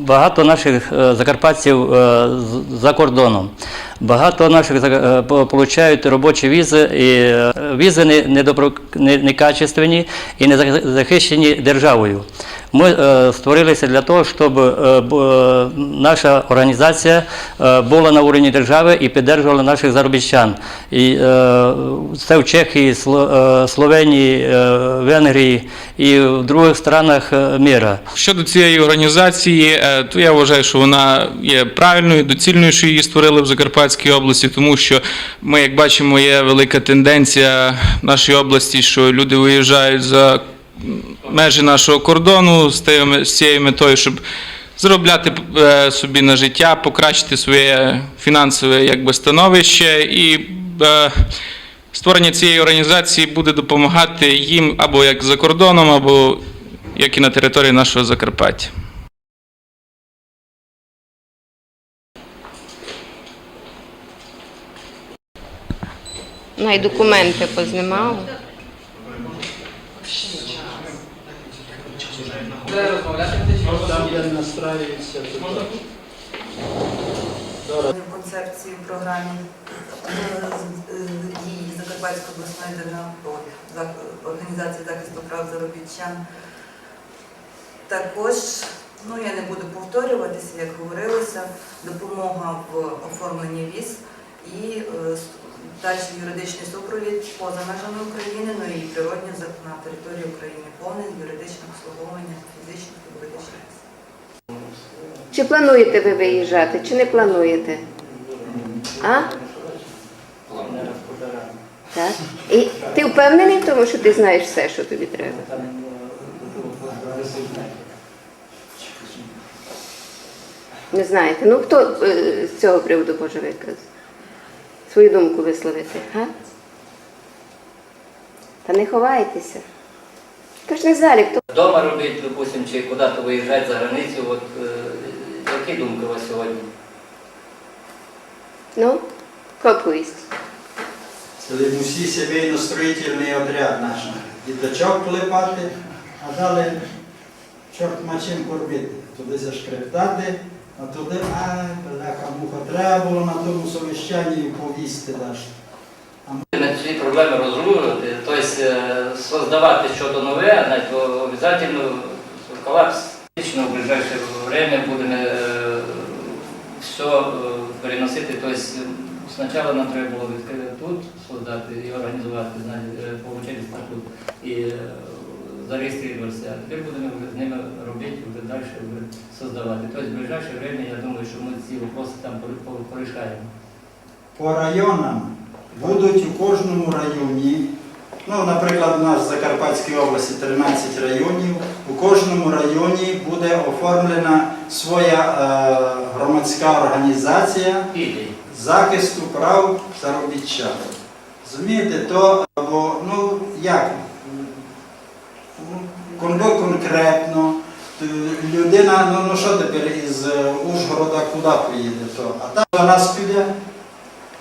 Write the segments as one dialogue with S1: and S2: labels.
S1: Багато наших е, закарпатців е, за кордоном. Багато наших е, получають робочі візи, і е, візи некачественні і не захищені державою. Ми е, створилися для того, щоб наша організація була на уровні держави і підтримувала наших заробітчан. І це в Чехії, Словенії, Венгрії і в других странах міра.
S2: Щодо цієї організації, то я вважаю, що вона є правильною, доцільною, що її створили в Закарпатській області, тому що ми, як бачимо, є велика тенденція нашій області, що люди виїжджають за межі нашого кордону з цією метою, щоб заробляти е, собі на життя, покращити своє фінансове якби, становище і. е, Створення цієї організації буде допомагати їм або як за кордоном, або як і на території нашого Закарпаття.
S3: Ну і документи познімав.
S4: Там, то
S5: концепції в програмі е, е, дії Закарпатської обласної державної організації захисту прав заробітчан. Також, ну я не буду повторюватися, як говорилося, допомога в оформленні віз і е, далі юридичний супровід поза межами України, ну і природні на території України, повне юридичне обслуговування фізичних і юридичних.
S3: Чи плануєте ви виїжджати, чи не плануєте? А? Так. І ти впевнений в тому, що ти знаєш все, що тобі треба? Не знаєте. Ну хто е, з цього приводу може виказ? Свою думку висловити, га? Та не ховайтеся. Тож не залі, хто
S1: Дома робити, допустим, чи куди-то виїжджати за границю, от е, які думки у вас сьогодні?
S3: ну, копуйсть.
S4: це усі сімейно-строїтельний отряд наш. Діточок клепати, а далі чорт ма чим кормити. Туди зашкрептати, а туди, ай, бляха муха, треба було на тому совіщанні повісти даш.
S1: На ці проблеми розрулювати, тобто е, создавати щось нове, навіть обов'язково колапс. Фактично в ближайшее время будемо е, все е, переносити. Тобто спочатку нам треба було відкрити тут, создати і організувати, знаєте, е, статут зареєструватися. А тепер будемо з ними робити, вже далі создавати. Тобто в ближайшее время, я думаю, що ми ці вопроси там порішаємо.
S4: По районам будуть у кожному районі, ну, наприклад, у нас в Закарпатській області 13 районів, у кожному районі буде оформлена своя е, громадська організація захисту прав заробітчан. Розумієте, то або, ну як, конкретно, людина, ну, ну що тепер із е, Ужгорода куди поїде, то, а там до нас піде.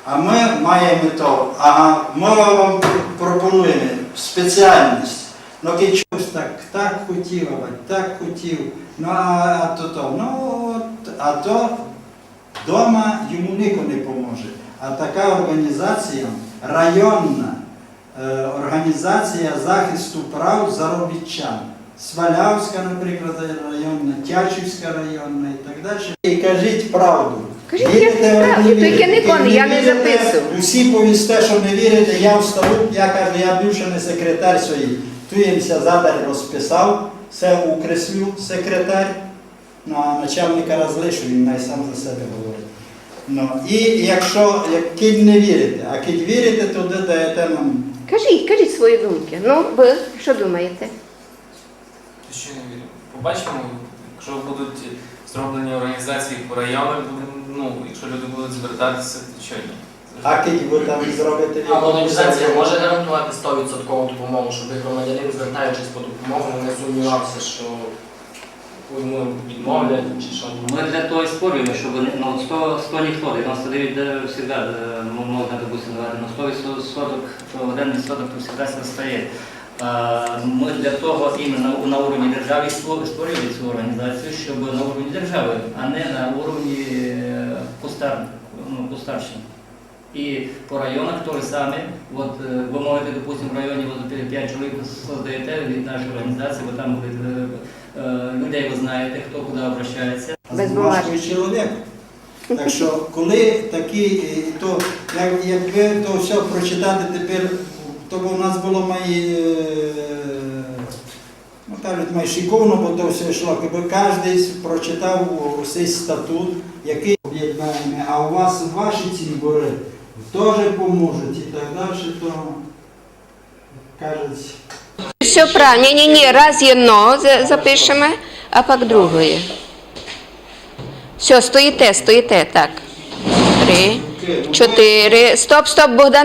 S4: А ми маємо то, а ми вам пропонуємо спеціальність. Ну, який так, так хотів, так хотів, ну а, то то, ну, а то вдома йому ніхто не поможе. А така організація, районна е, організація захисту прав заробітчан. Свалявська, наприклад, районна, Тячівська районна і так далі. І кажіть правду.
S3: Кажіть,
S4: Вірите
S3: справді,
S4: не
S3: тільки
S4: вірите?
S3: ніколи, я не
S4: вірите,
S3: записую.
S4: Усі повісте, що не вірите, я вставу, я кажу, я більше не секретар своїй. Туємся задар розписав, все укреслю секретар, ну а начальника розлишу, він най сам за себе говорить. Ну, і якщо як кінь не вірите, а кінь вірите, то ви даєте нам.
S3: Кажіть, кажіть свої думки. Ну, ви що думаєте?
S6: Ще не вірю. Побачимо, якщо будуть зроблені організації по районах, ну, якщо люди будуть звертатися, то що ні.
S4: А кінь ви там зробите
S7: А
S4: якому
S7: організація може гарантувати 100% допомогу, щоб громадянин, звертаючись по допомогу, не сумнівався, що йому відмовлять чи що.
S1: Мы для того и спорим, чтобы ну, 100, 100 ніхто, 99 де всегда е, ну, можна, допустим, давати, но 100 соток, то один відсоток то розстає. А, Ми для того іменно на уровні держави створ- створили цю організацію, щоб на уровні держави, а не на уровні е, ну. И по районах то же самое. Вот вы можете, допустим, в районе вот 5 человек создаете від нашої організації, ви там буде, е, е, людей ви знаєте, хто куди обращається.
S3: Без
S4: важкий чоловік. Так що, коли такі, е, то як, якби то все прочитати тепер, то б у нас було май, е, ну кажуть, май шиковно, бо то все йшло, якби кожен прочитав цей статут, який об'єднаємо, а у вас ваші ці збори теж поможуть і так далі, то кажуть.
S3: Все правильно. Ні, ні, ні, раз єдно запишемо, а пак другої. Все, стоїте, стоїте, так. Три, чотири. Стоп, стоп, Богдан.